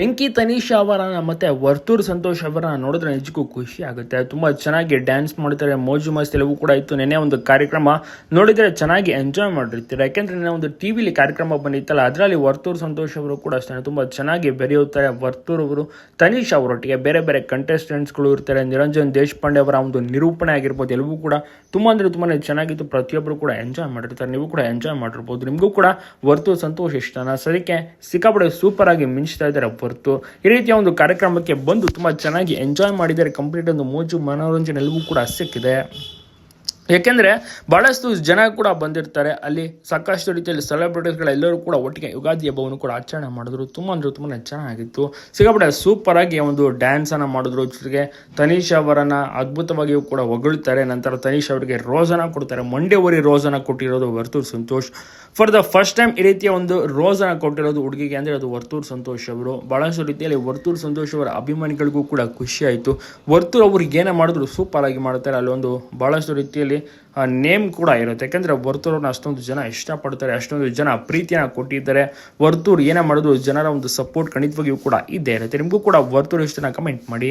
ವೆಂಕಿ ತನೀಶ್ ಅವರನ್ನ ಮತ್ತೆ ವರ್ತೂರ್ ಸಂತೋಷ್ ಅವರನ್ನ ನೋಡಿದ್ರೆ ನಿಜಕ್ಕೂ ಖುಷಿ ಆಗುತ್ತೆ. ತುಂಬಾ ಚೆನ್ನಾಗಿ ಡ್ಯಾನ್ಸ್ ಮಾಡ್ತಾರೆ ಮೋಜು ಮಸ್ತಿ ಎಲ್ಲವೂ ಕೂಡ ಇತ್ತು. ನೆನೆ ಒಂದು ಕಾರ್ಯಕ್ರಮ ನೋಡಿದ್ರೆ ಚೆನ್ನಾಗಿ ಎಂಜಾಯ್ ಮಾಡಿರ್ತೀರ. ಯಾಕೆಂದ್ರೆ ನೆನೆ ಒಂದು ಟಿವಿಲಿ ಕಾರ್ಯಕ್ರಮ ಬಂದಿತ್ತಲ್ಲ, ಅದರಲ್ಲಿ ವರ್ತೂರ್ ಸಂತೋಷ್ ಅವರು ಕೂಡ ಅಷ್ಟೇ. ತುಂಬಾ ಚೆನ್ನಾಗಿ ಬೆರೆಯುತ್ತಾರೆ ವರ್ತೂರ್ ಅವರು. ತನೀಶ್ ಅವರೊಟ್ಟಿಗೆ ಬೇರೆ ಬೇರೆ ಕಂಟೆಸ್ಟೆಂಟ್ಸ್ಗಳು ಇರ್ತಾರೆ. ನಿರಂಜನ್ ದೇಶಪಾಂಡೆ ಅವರ ಒಂದು ನಿರೂಪಣೆ ಆಗಿರ್ಬೋದು. ಎಲ್ಲವೂ ಕೂಡ ತುಂಬಾ ಅಂದ್ರೆ ತುಂಬಾ ಚೆನ್ನಾಗಿತ್ತು. ಪ್ರತಿಯೊಬ್ಬರು ಕೂಡ ಎಂಜಾಯ್ ಮಾಡಿರ್ತಾರೆ. ನೀವು ಕೂಡ ಎಂಜಾಯ್ ಮಾಡಿರ್ಬೋದು. ನಿಮಗೂ ಕೂಡ ವರ್ತೂರ್ ಸಂತೋಷ್ ಇಷ್ಟನ ಸರಿಕೆ ಸಿಕ್ಕಾಪಡೆ ಸೂಪರ್ ಆಗಿ ಮಿಂಚ್ತಾ ಇದ್ದಾರೆ. ಹೊರತು ಈ ರೀತಿಯ ಒಂದು ಕಾರ್ಯಕ್ರಮಕ್ಕೆ ಬಂದು ತುಂಬ ಚೆನ್ನಾಗಿ ಎಂಜಾಯ್ ಮಾಡಿದ್ದಾರೆ. ಕಂಪ್ಲೀಟ್ ಒಂದು ಮೋಜು ಮನೋರಂಜನೆ ಎಲ್ಲವೂ ಕೂಡ ಸಿಕ್ಕಿದೆ. ಯಾಕೆಂದರೆ ಭಾಳಷ್ಟು ಜನ ಕೂಡ ಬಂದಿರ್ತಾರೆ. ಅಲ್ಲಿ ಸಾಕಷ್ಟು ರೀತಿಯಲ್ಲಿ ಸೆಲೆಬ್ರಿಟೀಸ್ಗಳೆಲ್ಲರೂ ಕೂಡ ಒಟ್ಟಿಗೆ ಯುಗಾದಿ ಹಬ್ಬವನ್ನು ಕೂಡ ಆಚರಣೆ ಮಾಡಿದ್ರು. ತುಂಬ ಅಂದರೆ ತುಂಬಾ ಚೆನ್ನಾಗಿತ್ತು. ಸಿಗಬಿಟ್ಟೆ ಸೂಪರ್ ಆಗಿ ಒಂದು ಡ್ಯಾನ್ಸನ್ನು ಮಾಡಿದ್ರು. ಜೊತೆಗೆ ತನೀಶ್ ಅವರನ್ನು ಅದ್ಭುತವಾಗಿಯೂ ಕೂಡ ಹೊಗಳ್ತಾರೆ. ನಂತರ ತನೀಶ್ ಅವರಿಗೆ ರೋಸನ್ನು ಕೊಡ್ತಾರೆ. ಮಂಡ್ಯ ಊರಿ ರೋಸನ್ನು ಕೊಟ್ಟಿರೋದು Varthur Santhosh. For the first time ಈ ರೀತಿಯ ಒಂದು ರೋಸನ್ನು ಕೊಟ್ಟಿರೋದು ಹುಡುಗಿಗೆ ಅಂದರೆ ಅದು ವರ್ತೂರ್ ಸಂತೋಷ್ ಅವರು. ಭಾಳಷ್ಟು ರೀತಿಯಲ್ಲಿ ವರ್ತೂರ್ ಸಂತೋಷ್ ಅವರ ಅಭಿಮಾನಿಗಳಿಗೂ ಕೂಡ ಖುಷಿ ಆಯಿತು. ವರ್ತೂರ್ ಅವ್ರಿಗೆ ಏನೇ ಮಾಡಿದ್ರು ಸೂಪರ್ ಆಗಿ ಮಾಡ್ತಾರೆ. ಅಲ್ಲೊಂದು ಭಾಳಷ್ಟು ರೀತಿಯಲ್ಲಿ ನೇಮ್ ಕೂಡ ಇರುತ್ತೆ. ಯಾಕೆಂದರೆ ವರ್ತೂರನ್ನ ಅಷ್ಟೊಂದು ಜನ ಇಷ್ಟಪಡ್ತಾರೆ, ಅಷ್ಟೊಂದು ಜನ ಪ್ರೀತಿಯನ್ನು ಕೊಟ್ಟಿದ್ದಾರೆ. ವರ್ತೂರು ಏನೇ ಮಾಡಿದ್ರು ಜನರ ಒಂದು ಸಪೋರ್ಟ್ ಖಂಡಿತವಾಗಿಯೂ ಕೂಡ ಇದ್ದೇ ಇರುತ್ತೆ. ನಿಮಗೂ ಕೂಡ ವರ್ತೂರು ಇಷ್ಟನ ಕಮೆಂಟ್ ಮಾಡಿ.